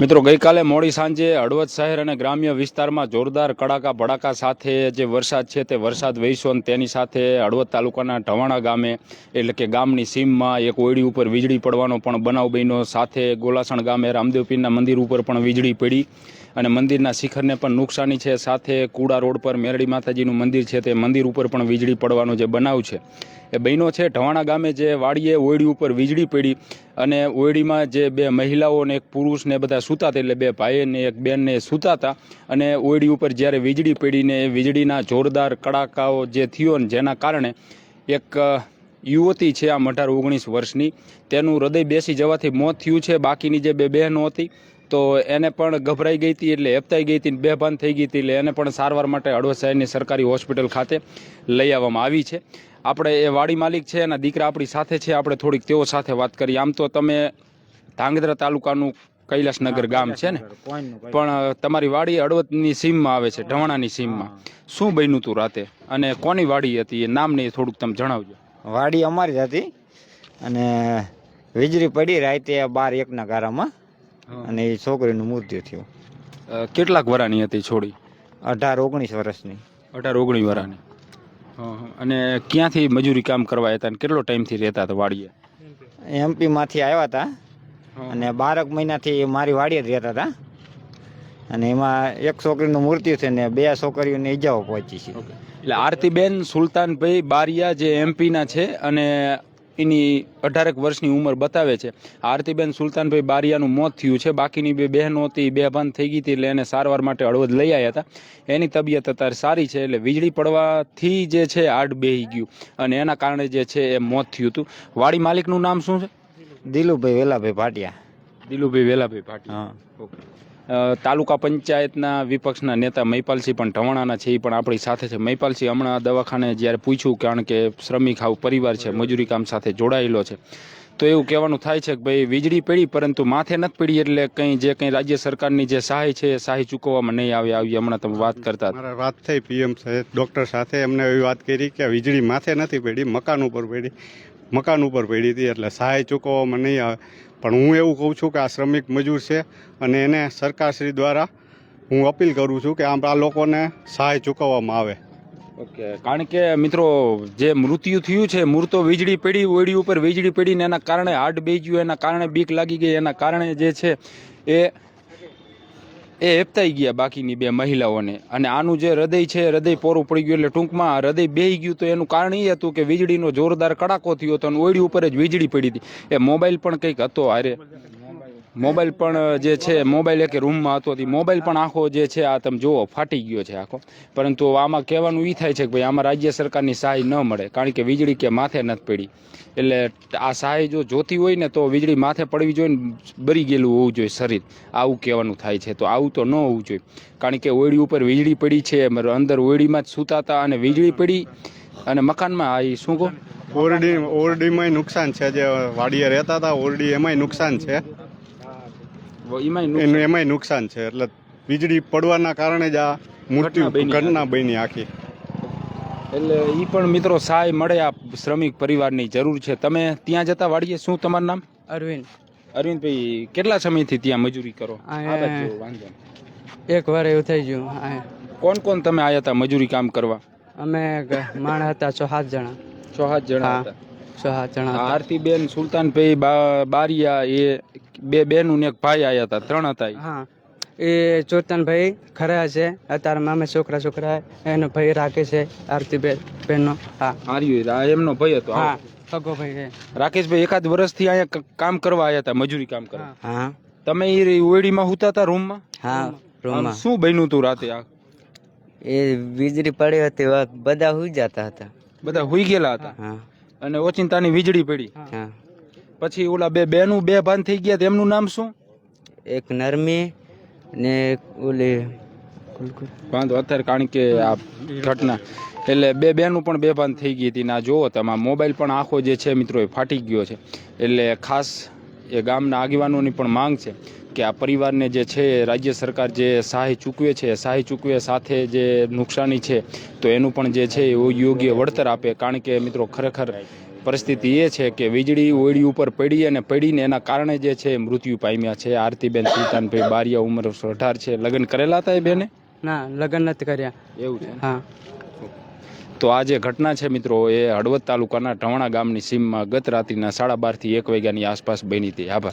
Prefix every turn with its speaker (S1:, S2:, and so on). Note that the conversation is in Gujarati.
S1: મિત્રો, ગઈકાલે મોડી સાંજે હળવદ શહેર અને ગ્રામ્ય વિસ્તારમાં જોરદાર કડાકા ભડાકા સાથે જે વરસાદ છે તે વરસાદ વહીશો અને તેની સાથે હળવદ તાલુકાના ઢવાણા ગામે, એટલે કે ગામની સીમમાં એક ઓયડી ઉપર વીજળી પડવાનો પણ બનાવ બન્યો. સાથે ગોલાસણ ગામે રામદેવપીરના મંદિર ઉપર પણ વીજળી પડી અને મંદિરના શિખરને પણ નુકસાની છે. સાથે કુડા રોડ પર મેરડી માતાજીનું મંદિર છે, તે મંદિર ઉપર પણ વીજળી પડવાનો જે બનાવ છે, એ બહેનો છે. ઢવાણા ગામે જે વાડીએ ઓયડી ઉપર વીજળી પડી અને ઓયડીમાં જે બે મહિલાઓ અને એક પુરુષ ને બધા સૂતા હતા, એટલે બે ભાઈ ને એક બેન ને સૂતા હતા. અને ઓયડી ઉપર જ્યારે વીજળી પડીને એ વીજળીના જોરદાર કડાકાઓ જે થયો ને જેના કારણે એક યુવતી છે, આમ અઢાર, ઓગણીસ વર્ષની. તેનું હૃદય બેસી જવાથી મોત થયું છે. બાકીની જે બે બહેનો હતી તો એને પણ ગભરાઈ ગઈ હતી એટલે હેપતાઈ ગઈ હતી બેભાન થઈ ગઈ હતી એટલે એને પણ સારવાર માટે હળવદ શહેરની સરકારી હોસ્પિટલ ખાતે લઈ આવવામાં આવી છે. આપણે એ વાડી માલિક છે એના દીકરા આપણી સાથે છે આપણે થોડીક તેઓ સાથે વાત કરીએ આમ તો તમે ધાંગધ્રા તાલુકાનું કૈલાસનગર ગામ છે ને? પણ તમારી વાડી હળવદની સીમમાં આવે છે ઢવાણાની સીમમાં. શું બન્યું તું રાતે? અને કોની વાડી હતી? એ નામ ને થોડુંક તમે જણાવજો.
S2: વાડી અમારી હતી. અને વીજળી પડી રાતે બાર એકના ગારામાં. અને એ છોકરીનું મૃત્યુ થયું.
S1: કેટલાક વરાની હતી છોડી?
S2: અઢાર ઓગણીસ વર્ષની.
S1: અઢાર ઓગણીસ વરાની. અને ક્યાંથી મજૂરી કામ કરવા હતા અને કેટલો ટાઈમથી રહેતા હતા વાડીએ?
S2: એમપીમાંથી આવ્યા હતા. અને બારક મહિનાથી મારી વાડીએ જ રહેતા હતા. અને એમાં એક છોકરીનું મૃત્યુ છે ને બે છોકરીઓને ઈજાઓ પહોંચી છે.
S1: એટલે આરતીબેન સુલતાનભાઈ બારિયા જે એમપીના છે અને એની અઢારેક વર્ષની ઉંમર બતાવે છે. આરતીબેન સુલતાનભાઈ બારિયાનું મોત થયું છે. બાકીની બે બહેનો હતી બે ભાન થઈ ગઈ હતી એટલે એને સારવાર માટે હળવદ લઈ આવ્યા હતા. એની તબિયત અત્યારે સારી છે એટલે વીજળી પડવાથી જે છે આડ બેહી ગયું અને એના કારણે જે છે એ મોત થયું હતું. વાડી માલિકનું નામ શું છે?
S2: દિલુભાઈ વેલાભાઈ ભાટિયા.
S1: દિલુભાઈ વેલાભાઈ ભાટિયા.
S2: હા.
S1: અ, તાલુકા પંચાયતના વિપક્ષના નેતા મહિપાલસિંહ પણ ઢવાણાના છે એ પણ આપણી સાથે છે. મહિપાલસિંહ હમણાં દવાખાને જ્યારે પૂછ્યું, કારણ કે શ્રમિક આવું પરિવાર છે, મજૂરી કામ સાથે જોડાયેલો છે. તો એવું કહેવાનું થાય છે કે ભાઈ, વીજળી પડી, પરંતુ માથે નથી પડી એટલે કંઈ જે કંઈ રાજ્ય સરકારની જે સહાય છે, એ સહાય ચૂકવવામાં નહીં આવે આવી હમણાં તમે વાત કરતા.
S3: વાત થઈ પીએમ ડૉક્ટર સાથે એમને એવી વાત કરી કે વીજળી માથે નથી પડી, મકાન ઉપર પડી. મકાન ઉપર પડી હતી એટલે સહાય ચૂકવવામાં નહીં આવે. પણ હું એવું કહું છું કે આ શ્રમિક મજૂર છે અને એને સરકારશ્રી દ્વારા હું અપીલ કરું છું કે આમ આ લોકોને સહાય ચૂકવવામાં આવે.
S1: ઓકે, કારણ કે મિત્રો જે મૃત્યુ થયું છે મૂર્તો વીજળી પડી, ઓયડી ઉપર વીજળી પડીને એના કારણે હાર્ટ બેજ્યું, એના કારણે બીક લાગી ગઈ, એના કારણે જે છે એ એ હેપતાઈ ગયા બાકીની બે મહિલાઓને. અને આનું જે હૃદય છે હૃદય પોરું પડી ગયું એટલે ટૂંકમાં હૃદય બેહી ગયું તો એનું કારણ એ હતું કે વીજળીનો જોરદાર કડાકો થયો હતો અને ઓયડી ઉપર જ વીજળી પડી હતી. એ મોબાઈલ પણ કંઈક હતો, હારે મોબાઈલ પણ જે છે, મોબાઈલ એક રૂમમાં હતો હતી મોબાઈલ પણ આખો જે છે, આ તમે જુઓ, ફાટી ગયો છે આખો. પરંતુ આમાં કહેવાનું એ થાય છે કે ભાઈ, આમાં રાજ્ય સરકારની સહાય ન મળે, કારણ કે વીજળી કે માથે નથી પડી. એટલે આ સહાય જો જોતી હોય ને, તો વીજળી માથે પડવી જોઈએ ને, બરી ગયેલું હોવું જોઈએ શરીર. આવું કહેવાનું થાય છે, તો આવું તો ન હોવું જોઈએ. કારણ કે ઓયડી ઉપર વીજળી પડી છે અંદર ઓયડીમાં જ સૂતા હતા અને વીજળી પડી. અને મકાનમાં આ શું કહો?
S3: ઓરડી, ઓરડીમાંય નુકસાન છે, જે વાડીએ રહેતા હતા, ઓરડી એમાંય નુકસાન છે. એનું એમાંય નુકસાન છે એટલે વીજળી પડવાના કારણે જ આ મૃત્યુ ઘટના બની આખી.
S1: એટલે એ પણ મિત્રો સહાય મળે આ શ્રમિક પરિવારની જરૂર છે. તમે ત્યાં જતા વાળીએ શું તમારું નામ?
S4: અરવિંદ.
S1: અરવિંદભાઈ કેટલા સમયથી ત્યાં મજૂરી કરો?
S4: અહીંયા-
S1: વાંધો નહીં.
S4: એક વાર એવું થઈ ગયું
S1: કોણ કોણ તમે આયા હતા મજૂરી કામ કરવા?
S4: અમે માણ હતા છ સાત જણા.
S1: છ સાત જણા હતા.
S4: છ સાત જણા હતા.
S1: આરતીબેન સુલતાનભાઈ બારિયા એ બે બેનું ને એક ભાઈ આયા હતા ત્રણ હતા ઈ.
S4: હા. એ ચોતનભાઈ ખરા છે અત્યારે મામે છોકરા છોકરા એનો ભાઈ રાખે છે આરતીબેન બેનનો. હા.
S1: આર્યું આ એમનો ભાઈ હતો
S4: હા સગો ભાઈ છે.
S1: રાકેશભાઈ એકાદ વર્ષથી અહીંયા ક- કામ કરવા આયા હતા મજૂરી કામ કરવા.
S4: હા.
S2: હા.
S1: તમે એ ઓયડીમાં હુતા હતા રૂમમાં?
S2: હા
S1: આમ
S2: રૂમમાં
S1: શું બન્યું તું રાતે આ?
S2: એ વીજળી પડી હતી વા- બધા હુઈ જતા હતા.
S1: બધા હુઈ ગયેલા હતા?
S2: હા.
S1: અને ઓચિંતાની વીજળી પડી?
S2: હા.
S1: પછી ઓલા બે બેનું બે ભાન થઈ ગયા તેમનું નામ શું?
S2: એક નરમી ને ઓલી
S1: વાંધો અત્યારે કારણ કે આ ઘટના. એટલે બે બેનું પણ બેભાન થઈ ગઈ હતી. ના જોવો તમારા મોબાઈલ પણ આખો જે છે મિત્રો એ ફાટી ગયો છે. એટલે ખાસ એ ગામના આગેવાનોની પણ માંગ છે કે આ પરિવારને જે છે રાજ્ય સરકાર જે સહાય ચૂકવે છે સહાય ચૂકવે સાથે જે નુકસાની છે તો એનું પણ જે છે એ યોગ્ય વળતર આપે. કારણ કે મિત્રો ખરેખર પરિસ્થિતિ એ છે કે વીજળી ઓયડી ઉપર પડી અને પડીને એના કારણે જે છે મૃત્યુ પામ્યા છે. આરતીબેન સુલતાનભાઈ બારિયા ઉંમર અઢાર છે. લગ્ન કરેલા હતા એ બેને?
S4: ના લગ્ન નથી કર્યા.
S1: એવું છે?
S4: હા.
S1: તો આ જે ઘટના છે મિત્રો એ હળવદ તાલુકાના ઢવાણા ગામની સીમમાં ગત રાત્રિના સાડા બારથી એક વાગ્યાની આસપાસ બની હતી. આભાર.